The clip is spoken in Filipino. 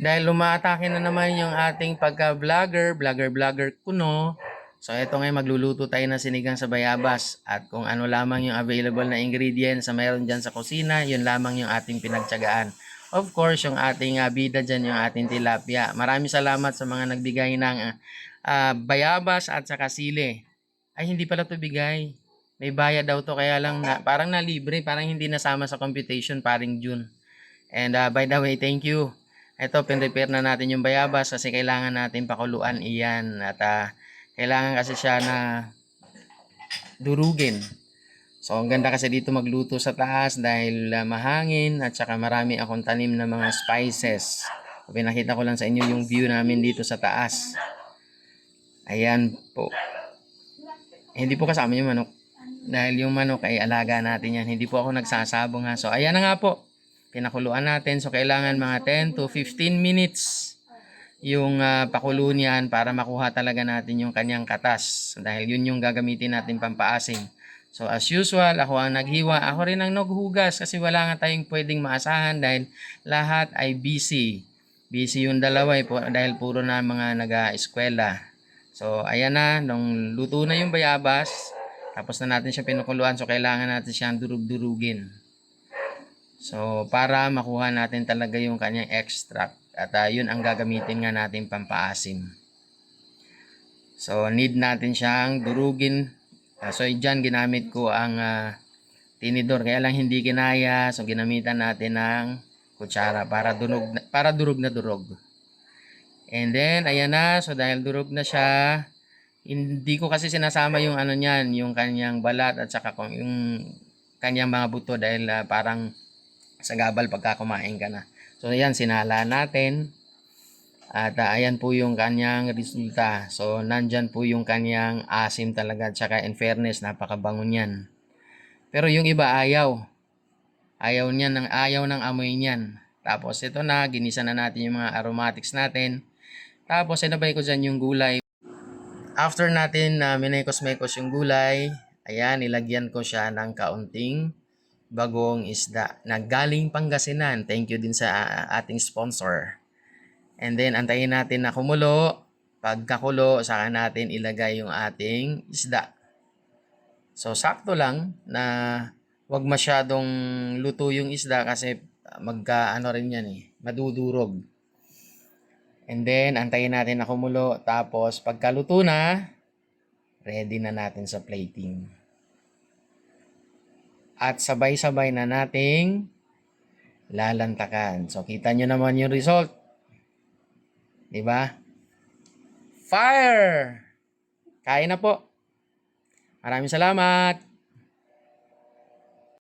Dahil lumatake na naman yung ating pagka-vlogger, vlogger-vlogger kuno. So ito ngayon magluluto tayo ng sinigang sa bayabas at kung ano lamang yung available na ingredients sa mayroon dyan sa kusina, yun lamang yung ating pinagtsagaan. Of course, yung ating uh, bida dyan, yung ating tilapia. Maraming salamat sa mga nagbigay ng ah, bayabas at saka sili. Ay, hindi pala to bigay. May bayad daw to, kaya lang na, parang na libre, parang hindi nasama sa computation, paring June. And ah, by the way, thank you. Ito, pin-repair na natin yung bayabas kasi kailangan natin pakuluan iyan. At ah, kailangan kasi siya na durugin. So, ang ganda kasi dito magluto sa taas dahil ah, mahangin at saka marami akong tanim na mga spices. Pinakita ko lang sa inyo yung view namin dito sa taas. Ayan po. Hindi po kasama yung manok. Dahil yung manok ay alaga natin yan. Hindi po ako nagsasabong ha. So, ayan na nga po. Pinakuluan natin. So, kailangan mga 10 to 15 minutes yung ah, pakulo niyan para makuha talaga natin yung kanyang katas. Dahil yun yung gagamitin natin pampaasim. So, as usual, ako ang naghiwa. Ako rin ang naghugas kasi wala nga tayong pwedeng maasahan dahil lahat ay busy. Busy yung dalawa eh, dahil puro na mga nag-eskwela. So, ayan na, nung luto na yung bayabas, tapos na natin siya pinukuluan, so kailangan natin siyang durug-durugin. So, para makuha natin talaga yung kanyang extract. At ah, yun ang gagamitin nga natin pampaasim. So, need natin siyang durugin. Ah, so, dyan ginamit ko ang ah, tinidor. Kaya lang hindi kinaya. So, ginamitan natin ng kutsara para, durug na, para durug na durog. And then, ayan na. So, dahil durog na siya, hindi ko kasi sinasama yung ano niyan, yung kanyang balat at saka yung kanyang mga buto dahil ah, parang sagabal pagka kumain ka na. So, ayan, sinala natin. At ah, ayan po yung kanyang resulta. So, nandyan po yung kanyang asim talaga. Tsaka in fairness, napakabango niyan. Pero yung iba ayaw. Ayaw niyan ng ayaw ng amoy niyan. Tapos ito na, ginisa na natin yung mga aromatics natin. Tapos sinabay ko dyan yung gulay. After natin na minekos-mekos yung gulay, ayan, nilagyan ko siya ng kaunting bagong isda na galing Pangasinan. Thank you din sa ah, ating sponsor. And then, antayin natin na kumulo. Pagkakulo, saka natin ilagay yung ating isda. So, sakto lang na wag masyadong luto yung isda kasi magka ano rin yan eh, madudurog. And then, antayin natin na kumulo. Tapos, pagkaluto na, ready na natin sa plating. At sabay-sabay na nating lalantakan. So, kita nyo naman yung result. Di ba? Fire! Kain na po. Maraming salamat.